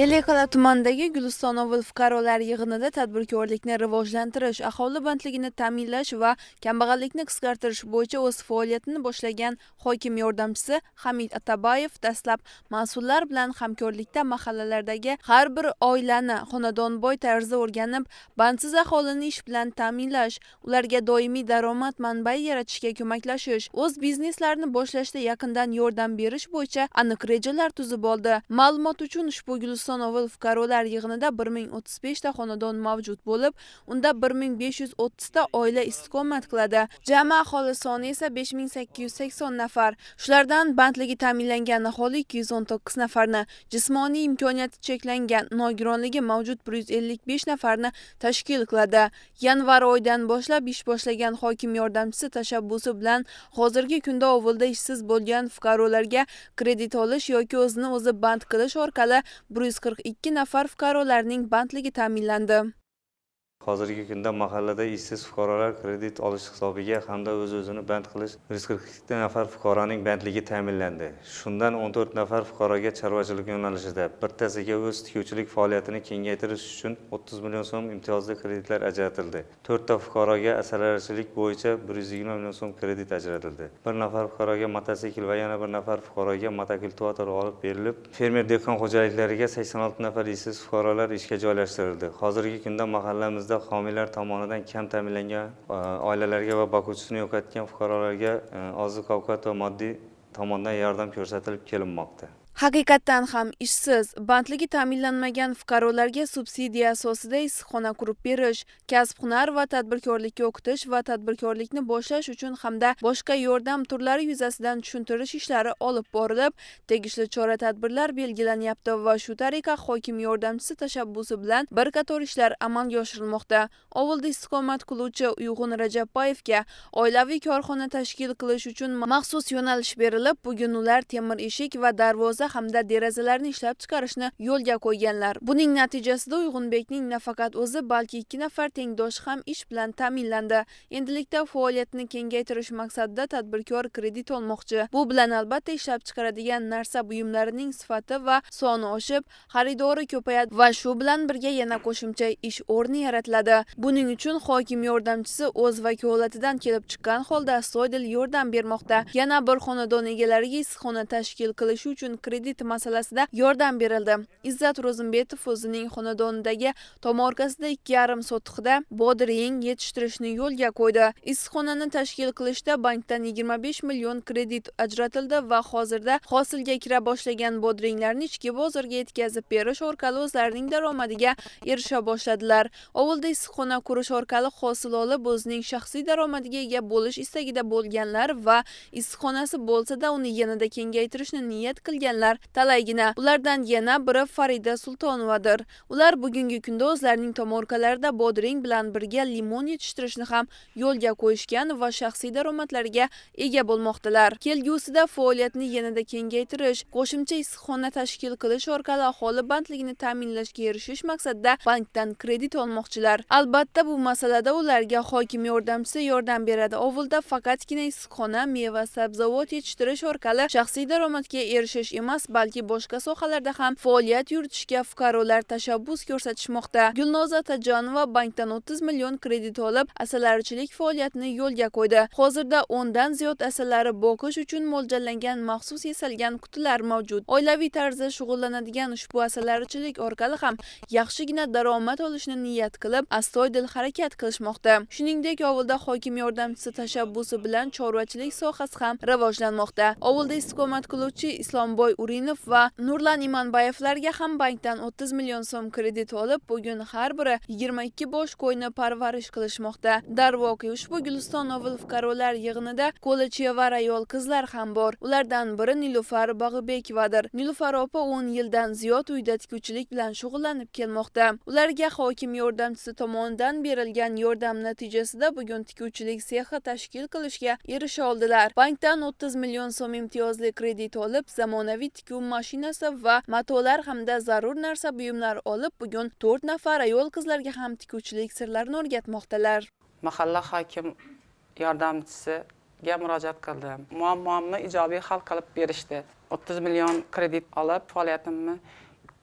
ellikqal'a tumanidagi guliston ovul fuqarolar yig'inida tadbirkorlikni rivojlantirish aholi bandligini ta'minlash va kambag'allikni qisqartirish bo'yicha o'z faoliyatini boshlagan hokim yordamchisi hamid atabayev dastlab mas'ullar bilan hamkorlikda mahallalardagi har bir oilani xonadonbo'y tarzda o'rganib bandsiz aholini ish bilan ta'minlash ularga doimiy daromad manbai yaratishga ko'maklashish o'z bizneslarini boshlashda yaqindan yordam berish bo'yicha aniq rejalar tuzib oldi. Ma'lumot uchun ushbu guliston ovul fuqarolar yig'inida 1035 ta xonadon mavjud bo'lib unda 1530 ta oila istiqomat qiladi. Jami aholi soni esa besh ming sakkiz yuz sakson nafar. Shulardan bandligi ta'minlangan aholi ikki yuz o'n to'qqiz nafarni jismoniy imkoniyati cheklangan nogironligi mavjud bir yuz ellik besh nafarni tashkil qiladi. Yanvar oyidan boshlab ish boshlagan hokim yordamchisi tashabbusi bilan hozirgi kunda ovulda ishsiz bo'lgan fuqarolarga kredit olish yoki o'zini o'zi band qilish orqali bir yuz qirq ikki nafar fuqarolarning bandligi ta'minlandi. Hozirgi kunda mahallada ishsiz fuqarolar kredit olish hisobiga hamda o'z o'zini band qilish yuz qirq ikkita nafar fuqaroning bandligi ta'minlandi. Shundan o'n to'rt nafar fuqaroga chorvachilik yo'nalishida bittasiga o'z tikuvchilik faoliyatini kengaytirish uchun o'ttiz million so'm imtiyozli kreditlar ajratildi. To'rtta fuqaroga asalarichilik bo'yicha bir yuz yigirma million so'm kredit ajratildi. Bir nafar fuqaroga mototsikl va yana bir nafar fuqaroga motokultivator olib berilib fermer dehqon xo'jaliklariga sakson olti nafar ishsiz fuqarolar ishga joylashtirildi. Hozirgi kunda mahallamizda homiylar tomonidan kam ta'minlangan e, oilalarga va boquvchisini yo'qotgan fuqarolarga e, oziq ovqat va moddiy tomondan yordam ko'rsatilib kelinmoqda. Haqiqatdan ham ishsiz. Bandligi ta'minlanmagan fuqarolarga subsidiya asosida issiqxona qurib berish kasb hunar va tadbirkorlikka o'qitish va tadbirkorlikni boshlash uchun hamda boshqa yordam turlari yuzasidan tushuntirish ishlari olib borilib tegishli chora tadbirlar belgilanyapti va shu tariqa hokim yordamchisi tashabbusi bilan bir qator ishlar amalga oshirilmoqda. Ovulda istiqomat qiluvchi uyg'un rajabboyevga oilaviy korxona tashkil qilish uchun maxsus yo'nalish berilib bugun ular temir eshik va darvoza hamda derazalarni ishlab chiqarishni yo'lga qo'yganlar. Buning natijasida uyg'unbekning nafaqat o'zi balki ikki nafar tengdoshi ham ish bilan ta'minlandi. Endilikda faoliyatini kengaytirish maqsadida tadbirkor kredit olmoqchi. Bu bilan albatta ishlab chiqaradigan narsa buyumlarining sifati va soni oshib xaridori ko'payadi va shu bilan birga yana qo'shimcha ish o'rni yaratiladi. Buning uchun hokim yordamchisi o'z vakolatidan kelib chiqqan holda astoydil yordam bermoqda. Yana bir xonadon egalariga issiqxona tashkil qilish uchun krediti masalasida yordam berildi. Izzat ro'zimbetov o'zining xonadonidagi tomorqasida ikki yarim sotixda bodring yetishtirishni yo'lga qo'ydi. Issiqxonani tashkil qilishda bankdan yigirma besh million kredit ajratildi va hozirda hosilga kira boshlagan bodringlarni ichki bozorga yetkazib berish orqali o'zlarining daromadiga erisha boshladilar. Ovulda issiqxona qurish orqali hosil olib o'zining shaxsiy daromadiga ega bo'lish istagida bo'lganlar va issiqxonasi bo'lsada uni yanada kengaytirishni niyat qilganlar talaygina ulardan yana biri farida sultonovadir. Ular bugungi kunda o'zlarining tomorkalarida bodring bilan birga limon yetishtirishni ham yo'lga qo'yishgan va shaxsiy daromadlarga ega bo'lmoqdalar kelgusida faoliyatni yanada kengaytirish qo'shimcha issiqxona tashkil qilish orqali aholi bandligini ta'minlashga erishish maqsadida bankdan kredit olmoqchilar. Albatta bu masalada ularga hokim yordamchisi yordam beradi. Ovulda faqatgina issiqxona meva sabzavot yetishtirish orqali shaxsiy daromadga erishish emas emas balki boshqa sohalarda ham faoliyat yuritishga fuqarolar tashabbus ko'rsatishmoqda. Gulnoza atajonova bankdan o'ttiz million kredit olib asalarichilik faoliyatini yo'lga qo'ydi. Hozirda 10 dan ziyod asalari boqish uchun mo'ljallangan maxsus yasalgan qutilar mavjud. Oilaviy tarzda shug'ullanadigan ushbu asalarichilik orqali ham yaxshigina daromad olishni niyat qilib astoydil harakat qilishmoqda. Shuningdek ovulda hokim yordamchisi tashabbusi bilan chorvachilik sohasi ham rivojlanmoqda. Ovulda istiqomat qiluvchi islomboy urinov va nurlan imonbayevlarga ham bankdan o'ttiz million so'm kredit olib bugun har biri yigirma ikki bosh qo'yni parvarish qilishmoqda. Darvoqe ushbu guliston ovul fuqarolar yig'inida qo'li chevar ayol qizlar ham bor. Ulardan biri nilufar bag'ibekovadir nilufar opa 10 yildan ziyod uyda tikuvchilik bilan shug'ullanib kelmoqda. Ularga hokim yordamchisi tomonidan berilgan yordam natijasida bugun tikuvchilik sexi tashkil qilishga erisha oldilar. Bankdan o'ttiz million so'm imtiyozli kredit olib zamonaviy tikuv mashinasi va matolar hamda zarur narsa buyumlar olib bugun to'rt nafar ayol qizlarga ham tikuvchilik sirlarini o'rgatmoqdalar. Mahalla hokim yordamchisiga murojaat qildim. Muammomni ijobiy hal qilib berishdi. O'ttiz million kredit olib faoliyatimni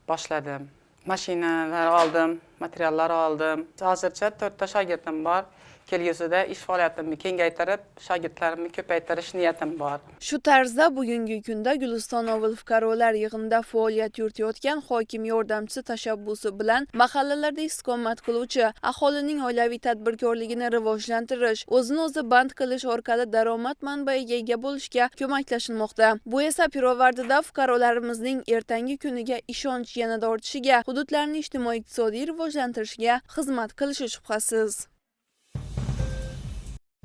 boshladim. Mashinalar oldim. Materiallar oldim hozircha to'rtta shogirdim bor kelgusida ish faoliyatimni kengaytirib shogirdlarimni ko'paytirish niyatim bor Shu tarzda bugungi kunda Guliston ovul fuqarolar yig'inida faoliyat yuritayotgan hokim yordamchisi tashabbusi bilan mahallalarda istiqomat qiluvchi aholining oilaviy tadbirkorligini rivojlantirish, o'zini o'zi band qilish orqali daromad manbaiga ega bo'lishga ko'maklashilmoqda. Bu esa pirovardida fuqarolarimizning ertangi kuniga ishonch yanada ortishiga, hududlarni ijtimoiy-iqtisodiy rivojlantirishga xizmat qilishi shubhasiz.